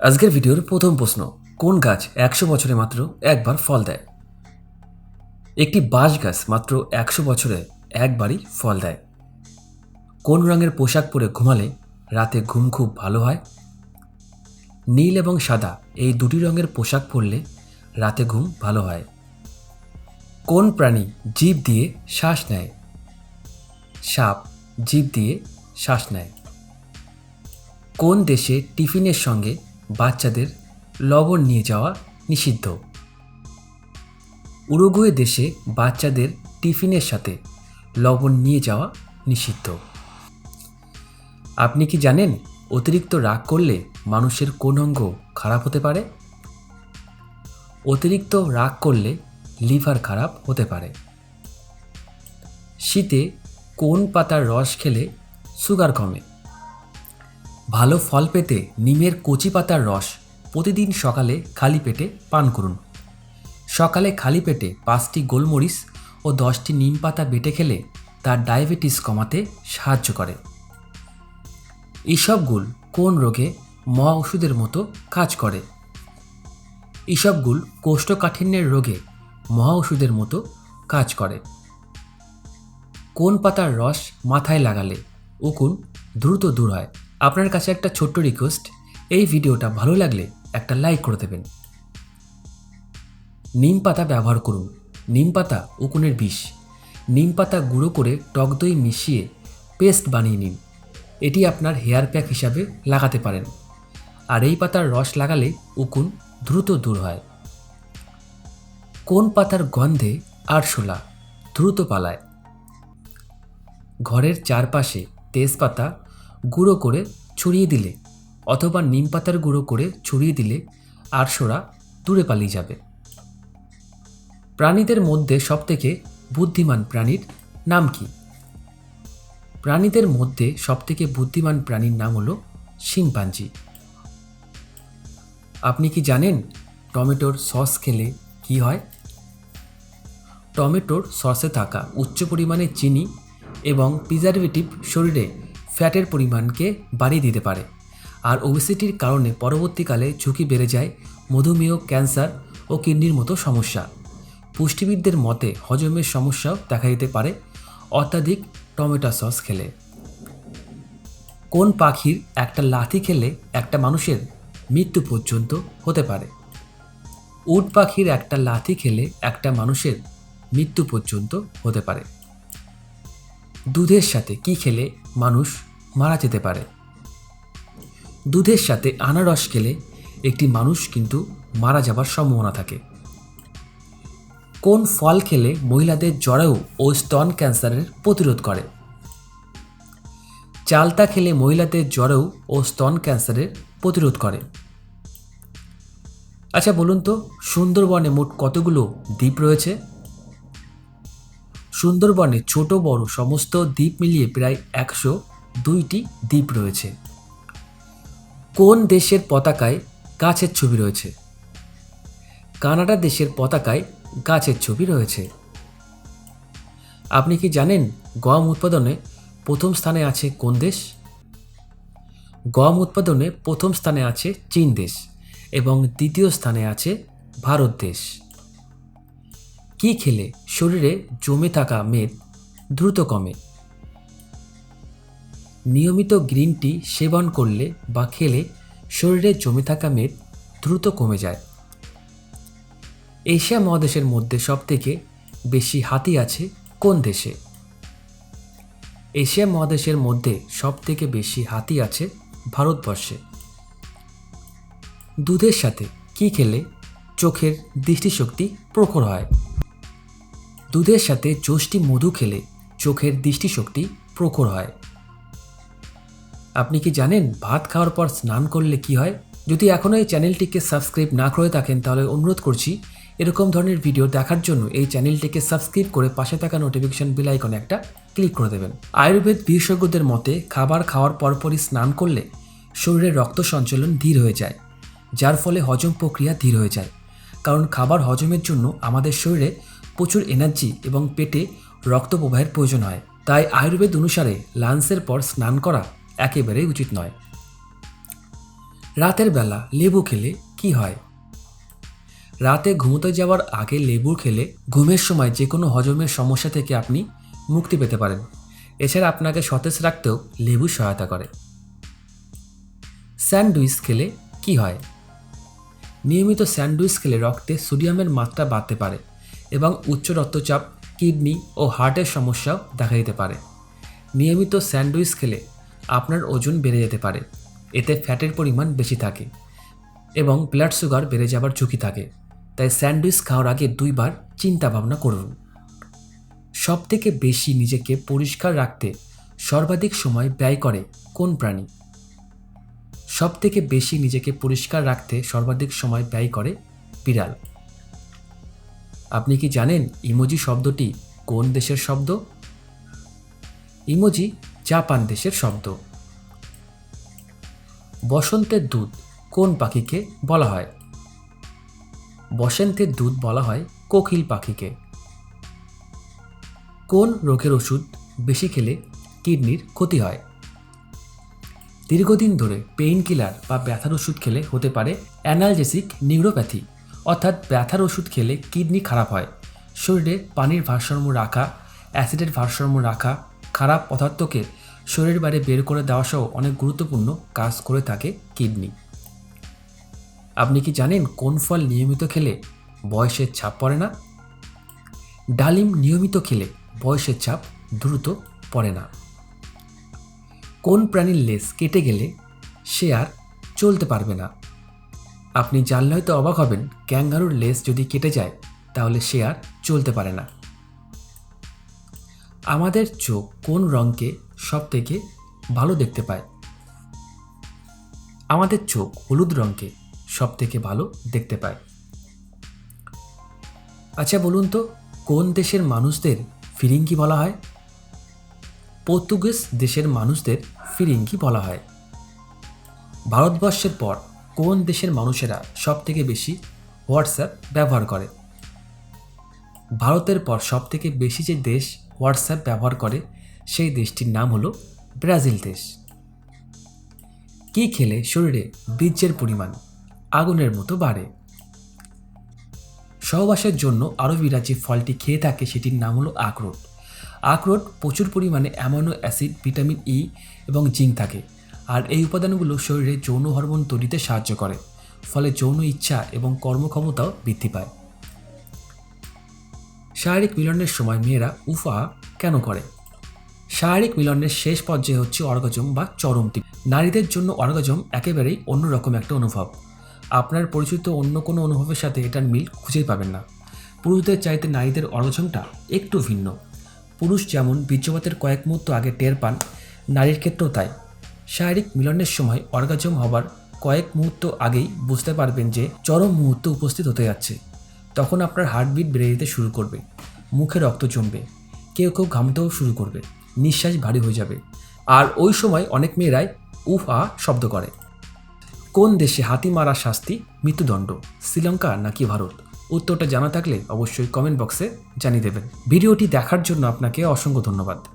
আজকের ভিডিওর প্রথম প্রশ্ন, কোন গাছ একশো বছরে মাত্র একবার ফল দেয়? একটি বাঁশ গাছ মাত্র একশো বছরে একবারই ফল দেয়। কোন রঙের পোশাক পরে ঘুমালে রাতে ঘুম খুব ভালো হয়? নীল এবং সাদা এই দুটি রঙের পোশাক পরলে রাতে ঘুম ভালো হয়। কোন প্রাণী জীব দিয়ে শ্বাস নেয়? সাপ জীব দিয়ে শ্বাস নেয়। কোন দেশে টিফিনের সঙ্গে বাচ্চাদের লবণ নিয়ে যাওয়া নিষিদ্ধ। উরুগুয়ে দেশে বাচ্চাদের টিফিনের সাথে লবণ নিয়ে যাওয়া নিষিদ্ধ। আপনি কি জানেন অতিরিক্ত রাগ করলে মানুষের কোন অঙ্গ খারাপ হতে পারে? অতিরিক্ত রাগ করলে লিভার খারাপ হতে পারে। শীতে কোন পাতার রস খেলে সুগার কমে? ভালো ফল পেতে নিমের কচি পাতার রস প্রতিদিন সকালে খালি পেটে পান করুন। সকালে খালি পেটে পাঁচটি গোলমরিচ ও দশটি নিম পাতা বেটে খেলে তার ডায়াবেটিস কমাতে সাহায্য করে। ইসবগুল কোন রোগে মহা ওষুধের মতো কাজ করে। ইসবগুল কোষ্ঠকাঠিন্যের রোগে মহা ওষুধের মতো কাজ করে। কোন পাতার রস মাথায় লাগালে উকুন দ্রুত দূর হয়। আপনার কাছে একটা ছোট্ট রিকোয়েস্ট এই ভিডিওটা ভালো লাগলে একটা লাইক করে দেবেন। নিম পাতা ব্যবহার করুন। নিম পাতা উকুনের বিষ। নিম পাতা গুঁড়ো করে টক দই মিশিয়ে পেস্ট বানিয়ে নিন। এটি আপনার হেয়ার প্যাক হিসাবে লাগাতে পারেন। আর এই পাতার রস লাগালে উকুন দ্রুত দূর হয়। কোন পাতার গন্ধে আরশোলা দ্রুত পালায়? ঘরের চারপাশে তেজপাতা গুঁড়ো করে ছড়িয়ে দিলে, অথবা নিম পাতার গুঁড়ো করে ছড়িয়ে দিলে আরশোরা দূরে পালিয়ে যাবে। প্রাণীদের মধ্যে সবথেকে বুদ্ধিমান প্রাণীর নাম কি? প্রাণীদের মধ্যে সবথেকে বুদ্ধিমান প্রাণীর নাম হলো শিম্পাঞ্জি। আপনি কি জানেন টমেটোর সস খেলে কি হয়? টমেটোর সসে থাকা উচ্চ পরিমাণে চিনি এবং প্রিজারভেটিভ শরীরে ফ্যাটের পরিমাণকে বাড়িয়ে দিতে পারে। আর ওবেসিটির কারণে পরবর্তীকালে ঝুঁকি বেড়ে যায় মধুমেহ, ক্যান্সার ও কিডনির মতো সমস্যা। পুষ্টিবিদদের মতে হজমের সমস্যাও দেখা দিতে পারে অত্যাধিক টমেটো সস খেলে। কোন পাখির একটা লাথি খেলে একটা মানুষের মৃত্যু পর্যন্ত হতে পারে? উট পাখির একটা লাথি খেলে একটা মানুষের মৃত্যু পর্যন্ত হতে পারে। দুধের সাথে কি খেলে মানুষ মারা যেতে পারে? দুধের সাথে আনারস খেলে একটি মানুষ কিন্তু মারা যাবার সম্ভাবনা থাকে। কোন ফল খেলে মহিলাদের জরায়ু ও স্তন ক্যান্সারের প্রতিরোধ করে? চালতা খেলে মহিলাদের জরায়ু ও স্তন ক্যান্সারের প্রতিরোধ করে। আচ্ছা বলুন তো, সুন্দরবনে মোট কতগুলো দ্বীপ রয়েছে? সুন্দরবনে ছোট, বড় সমস্ত দ্বীপ মিলিয়ে প্রায় একশো দুইটি দ্বীপ রয়েছে। কোন দেশের পতাকায় গাছের ছবি রয়েছে? কানাডা দেশের পতাকায় গাছের ছবি রয়েছে। আপনি কি জানেন গম উৎপাদনে প্রথম স্থানে আছে কোন দেশ? গম উৎপাদনে প্রথম স্থানে আছে চীন দেশ এবং দ্বিতীয় স্থানে আছে ভারত দেশ। কি খেলে শরীরে জমে থাকা মেদ দ্রুত কমে? নিয়মিত গ্রিন টি সেবন করলে বা খেলে শরীরে জমে থাকা মেদ দ্রুত কমে যায়। এশিয়া মহাদেশের মধ্যে সবথেকে বেশি হাতি আছে কোন দেশে? এশিয়া মহাদেশের মধ্যে সবথেকে বেশি হাতি আছে ভারতবর্ষে। দুধের সাথে কি খেলে চোখের দৃষ্টিশক্তি প্রখর হয়? দুধের সাথে যষ্টি মধু খেলে চোখের দৃষ্টিশক্তি প্রখর হয়। আপনি কি জানেন ভাত খাওয়ার পর স্নান করলে কি হয়? যদি এখনও এই চ্যানেলটিকে সাবস্ক্রাইব না করে থাকেন, তাহলে অনুরোধ করছি এরকম ধরনের ভিডিও দেখার জন্য এই চ্যানেলটিকে সাবস্ক্রাইব করে পাশে থাকা নোটিফিকেশন বেল আইকনে একটা ক্লিক করে দেবেন। আয়ুর্বেদ বিশেষজ্ঞদের মতে, খাবার খাওয়ার পরপরই স্নান করলে শরীরে রক্ত সঞ্চালন ধীর হয়ে যায়, যার ফলে হজম প্রক্রিয়া ধীর হয়ে যায়। কারণ খাবার হজমের জন্য আমাদের শরীরে প্রচুর এনার্জি এবং পেটে রক্ত প্রবাহের প্রয়োজন হয়। তাই আয়ুর্বেদ অনুসারে লাঞ্চের পর স্নান করা একেবারেই উচিত নয়। রাতের বেলা লেবু খেলে কি হয়? রাতে ঘুমোতে যাওয়ার আগে লেবু খেলে ঘুমের সময় যে কোনো হজমের সমস্যা থেকে আপনি মুক্তি পেতে পারেন। এছাড়া আপনাকে সতেজ রাখতেও লেবু সহায়তা করে। স্যান্ডউইচ খেলে কি হয়? নিয়মিত স্যান্ডউইচ খেলে রক্তে সোডিয়ামের মাত্রা বাড়তে পারে। এবং উচ্চ রক্তচাপ, কিডনি ও হার্টের সমস্যাও দেখা দিতে পারে। নিয়মিত স্যান্ডউইচ খেলে আপনার ওজন বেড়ে যেতে পারে। এতে ফ্যাটের পরিমাণ বেশি থাকে এবং ব্লাড সুগার বেড়ে যাবার ঝুঁকি থাকে। তাই স্যান্ডউইচ খাওয়ার আগে দুইবার চিন্তা ভাবনা করুন। সবথেকে বেশি নিজেকে পরিষ্কার রাখতে সর্বাধিক সময় ব্যয় করে কোন প্রাণী? সবথেকে বেশি নিজেকে পরিষ্কার রাখতে সর্বাধিক সময় ব্যয় করে বিড়াল। আপনি কি জানেন ইমোজি শব্দটি কোন দেশের শব্দ? ইমোজি জাপান দেশের শব্দ। বসন্তের দুধ কোন পাখিকে বলা হয়? বসন্তের দুধ বলা হয় কোকিল পাখিকে। কোন রোগের ওষুধ বেশি খেলে কিডনির ক্ষতি হয়? দীর্ঘদিন ধরে পেইন কিলার বা ব্যথার ওষুধ খেলে হতে পারে অ্যানালজেসিক নিউরোপ্যাথি। অর্থাৎ ব্যথার ওষুধ খেলে কিডনি খারাপ হয়। শরীরে পানির ভারসাম্য রাখা, অ্যাসিডের ভারসাম্য রাখা, খারাপ পদার্থকে শরীরের বাইরে বের করে দেওয়া সহ অনেক গুরুত্বপূর্ণ কাজ করে থাকে কিডনি। আপনি কি জানেন কোন ফল নিয়মিত খেলে বয়সের ছাপ পড়ে না? ডালিম নিয়মিত খেলে বয়সের ছাপ দ্রুত পড়ে না। কোন প্রাণীর লেজ কেটে গেলে সে আর চলতে পারবে না। আপনি জানলে হয়তো অবাক হবেন, ক্যাঙ্গারুর লেজ যদি কেটে যায়, তাহলে সে আর চলতে পারে না। আমাদের চোখ কোন রঙকে সব থেকে ভালো দেখতে পায়? আমাদের চোখ হলুদ রঙকে সব থেকে ভালো দেখতে পায়। আচ্ছা বলুন তো, কোন দেশের মানুষদের ফিরিঙ্গি বলা হয়? পর্তুগিজ দেশের মানুষদের ফিরিঙ্গি বলা হয়। ভারতবর্ষের পর কোন দেশের মানুষেরা সব থেকে বেশি হোয়াটসঅ্যাপ ব্যবহার করে? ভারতের পর সব থেকে বেশি যে দেশ হোয়াটসঅ্যাপ ব্যবহার করে, সেই দেশটির নাম হলো ব্রাজিল দেশ। কি খেলে শরীরে বীর্যের পরিমাণ আগুনের মতো বাড়ে? সহবাসের জন্য আরবিরা যে ফলটি খেয়ে থাকে, সেটির নাম হলো আখরোট। আখরোট প্রচুর পরিমাণে অ্যামাইনো অ্যাসিড, ভিটামিন ই এবং জিঙ্ক থাকে। আর এই উপাদানগুলো শরীরে যৌন হরমোন তৈরিতে সাহায্য করে, ফলে যৌন ইচ্ছা এবং কর্মক্ষমতাও বৃদ্ধি পায়। শারীরিক মিলনের সময় মেয়েরা উফা কেন করে? শারীরিক মিলনের শেষ পর্যায়ে হচ্ছে অর্গাজম বা চরম তৃপ্তি নারীদের জন্য অর্গাজম একেবারেই অন্যরকম একটা অনুভব। আপনার পরিচিত অন্য কোনো অনুভবের সাথে এটার মিল খুঁজেই পাবেন না। পুরুষদের চাইতে নারীদের অর্গাজমটা একটু ভিন্ন। পুরুষ যেমন বীর্যপাতের কয়েক মুহূর্ত আগে টের পান, নারীর ক্ষেত্রেও তাই। শারীরিক মিলনের সময় অর্গাজম হবার কয়েক মুহূর্ত আগেই বুঝতে পারবেন যে চরম মুহূর্ত উপস্থিত হতে যাচ্ছে। তখন আপনার হার্টবিট বেড়ে যেতে শুরু করবে, মুখে রক্ত জমবে, কেউ কেউ ঘামতেও শুরু করবে, নিঃশ্বাস ভারী হয়ে যাবে। আর ওই সময় অনেক মেয়েরাই উফ আ শব্দ করে। কোন দেশে হাতি মারা শাস্তি? মৃত্যুদণ্ড। শ্রীলঙ্কা নাকি ভারত? উত্তরটা জানা থাকলে অবশ্যই কমেন্ট বক্সে জানিয়ে দেবেন। ভিডিওটি দেখার জন্য আপনাকে অসংখ্য ধন্যবাদ।